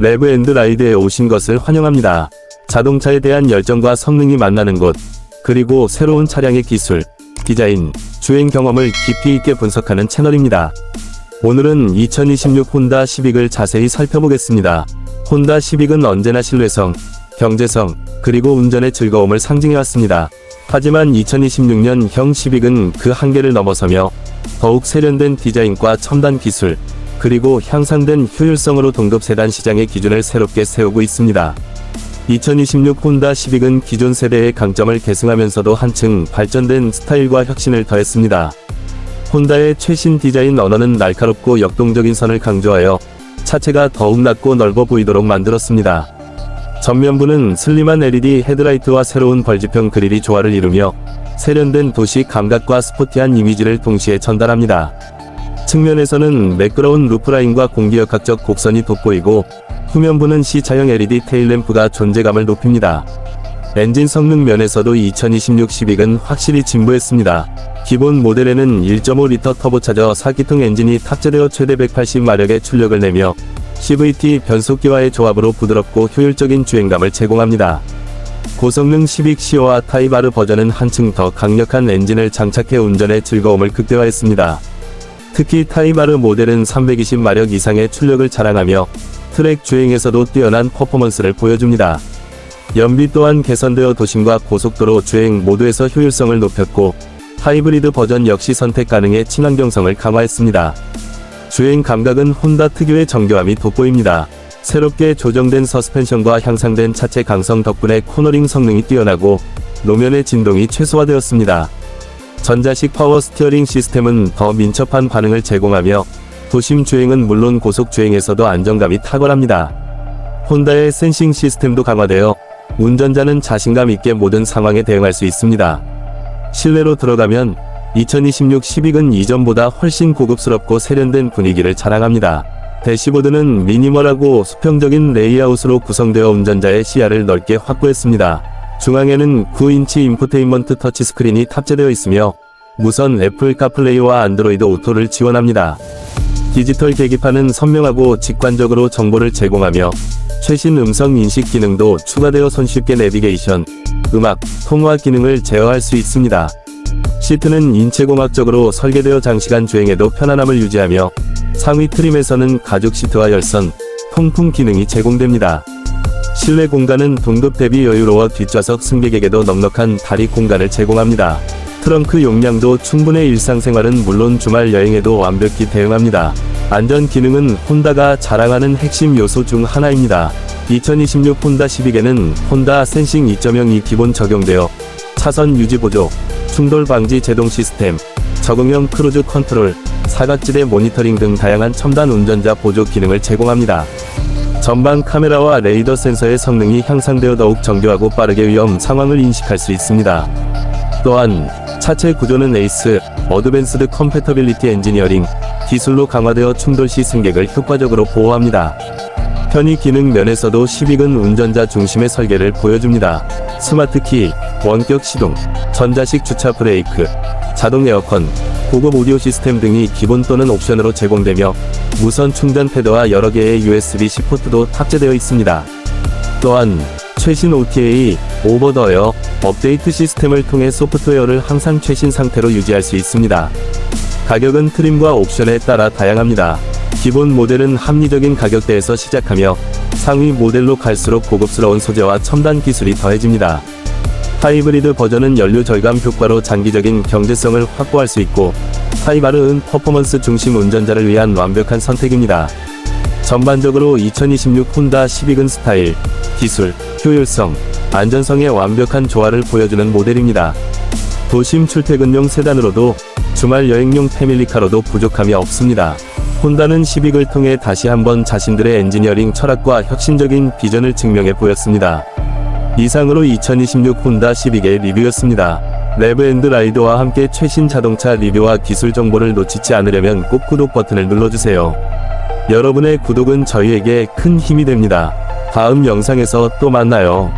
레브 앤드 라이드에 오신 것을 환영합니다. 자동차에 대한 열정과 성능이 만나는 곳, 그리고 새로운 차량의 기술, 디자인, 주행 경험을 깊이 있게 분석하는 채널입니다. 오늘은 2026 혼다 시빅을 자세히 살펴보겠습니다. 혼다 시빅은 언제나 신뢰성, 경제성, 그리고 운전의 즐거움을 상징해왔습니다. 하지만 2026년 형 시빅은 그 한계를 넘어서며 더욱 세련된 디자인과 첨단 기술, 그리고 향상된 효율성으로 동급 세단 시장의 기준을 새롭게 세우고 있습니다. 2026 혼다 시빅은 기존 세대의 강점을 계승하면서도 한층 발전된 스타일과 혁신을 더했습니다. 혼다의 최신 디자인 언어는 날카롭고 역동적인 선을 강조하여 차체가 더욱 낮고 넓어 보이도록 만들었습니다. 전면부는 슬림한 LED 헤드라이트와 새로운 벌집형 그릴이 조화를 이루며 세련된 도시 감각과 스포티한 이미지를 동시에 전달합니다. 측면에서는 매끄러운 루프라인과 공기역학적 곡선이 돋보이고 후면부는 C자형 LED 테일램프가 존재감을 높입니다. 엔진 성능 면에서도 2026 시빅은 확실히 진보했습니다. 기본 모델에는 1.5리터 터보차저 4기통 엔진이 탑재되어 최대 180마력의 출력을 내며 CVT 변속기와의 조합으로 부드럽고 효율적인 주행감을 제공합니다. 고성능 시빅 시어와 타이바르 버전은 한층 더 강력한 엔진을 장착해 운전의 즐거움을 극대화했습니다. 특히 타이바르 모델은 320마력 이상의 출력을 자랑하며 트랙 주행에서도 뛰어난 퍼포먼스를 보여줍니다. 연비 또한 개선되어 도심과 고속도로 주행 모두에서 효율성을 높였고 하이브리드 버전 역시 선택 가능해 친환경성을 강화했습니다. 주행 감각은 혼다 특유의 정교함이 돋보입니다. 새롭게 조정된 서스펜션과 향상된 차체 강성 덕분에 코너링 성능이 뛰어나고 노면의 진동이 최소화되었습니다. 전자식 파워 스티어링 시스템은 더 민첩한 반응을 제공하며 도심 주행은 물론 고속 주행에서도 안정감이 탁월합니다. 혼다의 센싱 시스템도 강화되어 운전자는 자신감 있게 모든 상황에 대응할 수 있습니다. 실내로 들어가면 2026 시빅은 이전보다 훨씬 고급스럽고 세련된 분위기를 자랑합니다. 대시보드는 미니멀하고 수평적인 레이아웃으로 구성되어 운전자의 시야를 넓게 확보했습니다. 중앙에는 9인치 인포테인먼트 터치스크린이 탑재되어 있으며 무선 애플 카플레이와 안드로이드 오토를 지원합니다. 디지털 계기판은 선명하고 직관적으로 정보를 제공하며 최신 음성 인식 기능도 추가되어 손쉽게 내비게이션, 음악, 통화 기능을 제어할 수 있습니다. 시트는 인체공학적으로 설계되어 장시간 주행에도 편안함을 유지하며 상위 트림에서는 가죽 시트와 열선, 통풍 기능이 제공됩니다. 실내 공간은 동급 대비 여유로워 뒷좌석 승객에게도 넉넉한 다리 공간을 제공합니다. 트렁크 용량도 충분해 일상생활은 물론 주말 여행에도 완벽히 대응합니다. 안전 기능은 혼다가 자랑하는 핵심 요소 중 하나입니다. 2026 혼다 시빅에는 혼다 센싱 2.0이 기본 적용되어 차선 유지 보조, 충돌 방지 제동 시스템, 적응형 크루즈 컨트롤, 사각지대 모니터링 등 다양한 첨단 운전자 보조 기능을 제공합니다. 전방 카메라와 레이더 센서의 성능이 향상되어 더욱 정교하고 빠르게 위험 상황을 인식할 수 있습니다. 또한 차체 구조는 에이스, 어드밴스드 컴패터빌리티 엔지니어링 기술로 강화되어 충돌 시 승객을 효과적으로 보호합니다. 편의 기능 면에서도 시빅은 운전자 중심의 설계를 보여줍니다. 스마트 키, 원격 시동, 전자식 주차 브레이크, 자동 에어컨, 고급 오디오 시스템 등이 기본 또는 옵션으로 제공되며 무선 충전 패드와 여러 개의 USB-C 포트도 탑재되어 있습니다. 또한 최신 OTA, 오버더에어, 업데이트 시스템을 통해 소프트웨어를 항상 최신 상태로 유지할 수 있습니다. 가격은 트림과 옵션에 따라 다양합니다. 기본 모델은 합리적인 가격대에서 시작하며 상위 모델로 갈수록 고급스러운 소재와 첨단 기술이 더해집니다. 하이브리드 버전은 연료 절감 효과로 장기적인 경제성을 확보할 수 있고 하이바르은 퍼포먼스 중심 운전자를 위한 완벽한 선택입니다. 전반적으로 2026 혼다 시빅은 스타일, 기술, 효율성, 안전성의 완벽한 조화를 보여주는 모델입니다. 도심 출퇴근용 세단으로도 주말 여행용 패밀리카로도 부족함이 없습니다. 혼다는 시빅을 통해 다시 한번 자신들의 엔지니어링 철학과 혁신적인 비전을 증명해 보였습니다. 이상으로 2026 혼다 시빅의 리뷰였습니다. 레브앤드 라이드와 함께 최신 자동차 리뷰와 기술 정보를 놓치지 않으려면 꼭 구독 버튼을 눌러주세요. 여러분의 구독은 저희에게 큰 힘이 됩니다. 다음 영상에서 또 만나요.